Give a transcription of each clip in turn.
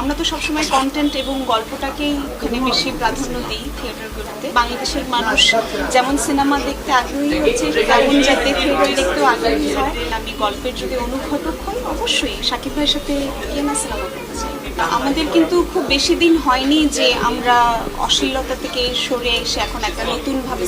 আমরা তো সবসময় কন্টেন্ট এবং গল্পটাকেই ওখানে বেশি প্রাধান্য দিই থিয়েটারগুলোতে বাংলাদেশের মানুষ যেমন সিনেমা দেখতে আগ্রহী হচ্ছে, তেমন যাতে থিয়েটার দেখতেও আগ্রহী হয়। আমি গল্পের যদি অনুঘটক হই, অবশ্যই। সাকিব ভাইয়ের সাথে কেনা সিনেমা করতে চাই। আমাদের কিন্তু খুব বেশি দিন হয়নি যে আমরা অশ্লীলতা থেকে সরে এসে এখন একটা নতুনভাবে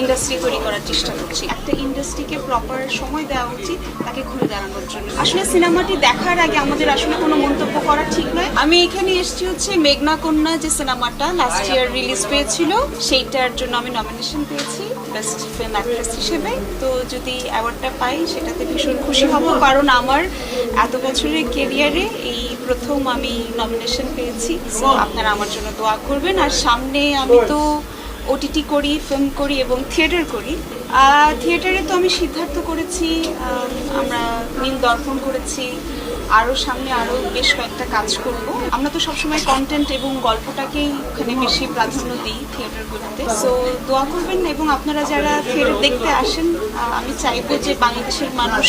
ইন্ডাস্ট্রি তৈরি করার চেষ্টা করছি। একটা ইন্ডাস্ট্রিকে প্রপার সময় দেওয়া উচিত, তাকে ঘুরে দাঁড়ানোর জন্য। আসলে সিনেমাটি দেখার আগে আমাদের আসলে কোনো মন্তব্য করা ঠিক নয়। আমি এখানে এসেছি হচ্ছে মেঘনা কন্যা যে সিনেমাটা লাস্ট ইয়ার রিলিজ পেয়েছিল, সেইটার জন্য আমি নমিনেশন পেয়েছি বেস্ট ফিল্ম অ্যাক্ট্রেস হিসেবে। তো যদি অ্যাওয়ার্ডটা পাই, সেটাতে ভীষণ খুশি হব। কারণ আমার এত বছরের কেরিয়ারে এই প্রথম আমি নমিনেশন পেয়েছি। আপনারা আমার জন্য দোয়া করবেন। আর সামনে আমি তো ওটিটি করি ফিল্ম করি এবং থিয়েটার করি। থিয়েটারে তো আমি সিদ্ধার্থ করেছি আমরা নীল দর্পণ করেছি আরও সামনে আরও বেশ কয়েকটা কাজ করব। আমরা তো সবসময় কন্টেন্ট এবং গল্পটাকেই ওখানে বেশি প্রাধান্য দিই থিয়েটারগুলোতে সো দোয়া করবেন এবং আপনারা যারা থিয়েটার দেখতে আসেন আমি চাইব যে বাংলাদেশের মানুষ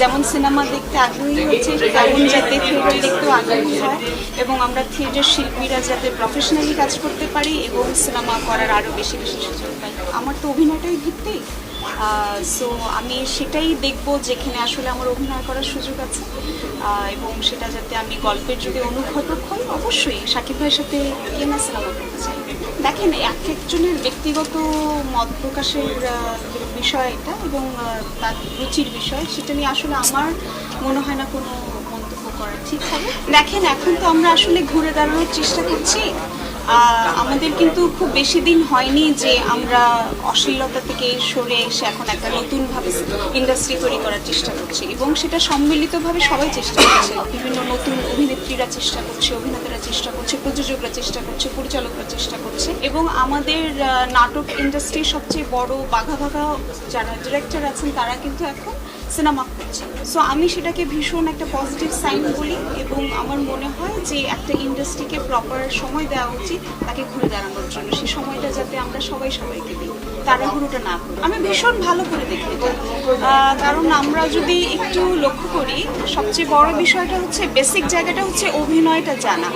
যেমন সিনেমা দেখতে আগ্রহী হচ্ছে, তেমন যাতে থিয়েটার দেখতেও আগ্রহী হয়। এবং আমরা থিয়েটার শিল্পীরা যাতে প্রফেশনালি কাজ করতে পারি এবং সিনেমা করার আরও বেশি বেশি সুযোগ পাই। আমার তো অভিনয়টাই ভিত্তি সো আমি সেটাই দেখব যেখানে আসলে আমার অভিনয় করার সুযোগ আছে। এবং সেটা যাতে আমি গল্পের যদি অনুঘটক হই অবশ্যই সাকিব ভাইয়ের সাথে কে না সিনেমা করতে চাই। দেখেন, এক একজনের ব্যক্তিগত মত প্রকাশের বিষয় এটা এবং তার রুচির বিষয়, সেটা নিয়ে আসলে আমার মনে হয় না কোনো মন্তব্য করা ঠিক হবে। দেখেন, এখন তো আমরা আসলে ঘুরে দাঁড়ানোর চেষ্টা করছি। আমাদের কিন্তু খুব বেশি দিন হয়নি যে আমরা অশ্লীলতা থেকে সরে এসে এখন একটা নতুনভাবে ইন্ডাস্ট্রি তৈরি করার চেষ্টা করছি এবং সেটা সম্মিলিতভাবে সবাই চেষ্টা করছে। বিভিন্ন নতুন অভিনেত্রীরা চেষ্টা করছে, অভিনেতারা চেষ্টা করছে, প্রযোজকরা চেষ্টা করছে, পরিচালকরা চেষ্টা করছে এবং আমাদের নাটক ইন্ডাস্ট্রির সবচেয়ে বড় বাঘা বাঘা যারা ডিরেক্টর আছেন, তারা কিন্তু এখন সিনেমা করছে। সো আমি সেটাকে ভীষণ একটা পজিটিভ সাইন বলি এবং আমার মনে হয় যে একটা ইন্ডাস্ট্রিকে প্রপার সময় দেওয়া উচিত তাকে ঘুরে দাঁড়ানোর জন্য। সেই সময়টা যাতে আমরা সবাই সবাইকে দিই, তাড়াহুড়োটা না করি আমি ভীষণ ভালো করে দেখি কারণ আমরা যদি একটু লক্ষ্য করি, সবচেয়ে বড় বিষয়টা হচ্ছে বেসিক জায়গাটা হচ্ছে অভিনয়টা জানা।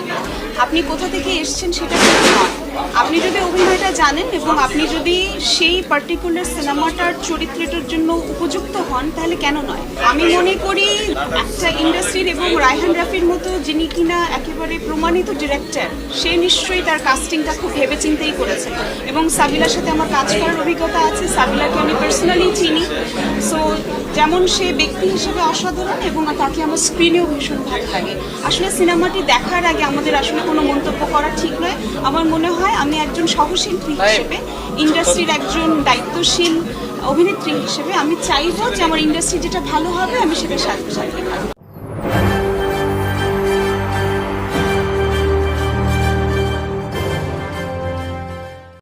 আপনি কোথা থেকে এসেছেন সেটা নয়। আপনি যদি অভিনয়টা জানেন এবং আপনি যদি সেই পার্টিকুলার সিনেমাটার চরিত্রটার জন্য উপযুক্ত হন, তাহলে কেন নয়? আমি মনে করি একটা ইন্ডাস্ট্রির এবং রায়হান রাফির মতো যিনি কিনা একেবারে প্রমাণিত ডিরেক্টর সে নিশ্চয়ই তার কাস্টিংটা খুব ভেবেচিন্তেই করেছে। এবং সাবিলার সাথে আমার কাজ করার অভিজ্ঞতা আছে, সাবিলাকে আমি পার্সোনালি চিনি। সো যেমন সে ব্যক্তি হিসেবে অসাধারণ এবং তাকে আমার স্ক্রিনেও ভীষণ ভালো লাগে। আসলে সিনেমাটি দেখার আগে আমাদের আসলে কোনো মন্তব্য করা ঠিক নয়। আমার মনে হয় আমি একজন সহশিল্পী হিসেবে ইন্ডাস্ট্রির একজন দায়িত্বশীল অভিনেত্রী হিসেবে আমি চাইব যে আমার ইন্ডাস্ট্রি যেটা ভালো হবে আমি সেটা সাথে সাথে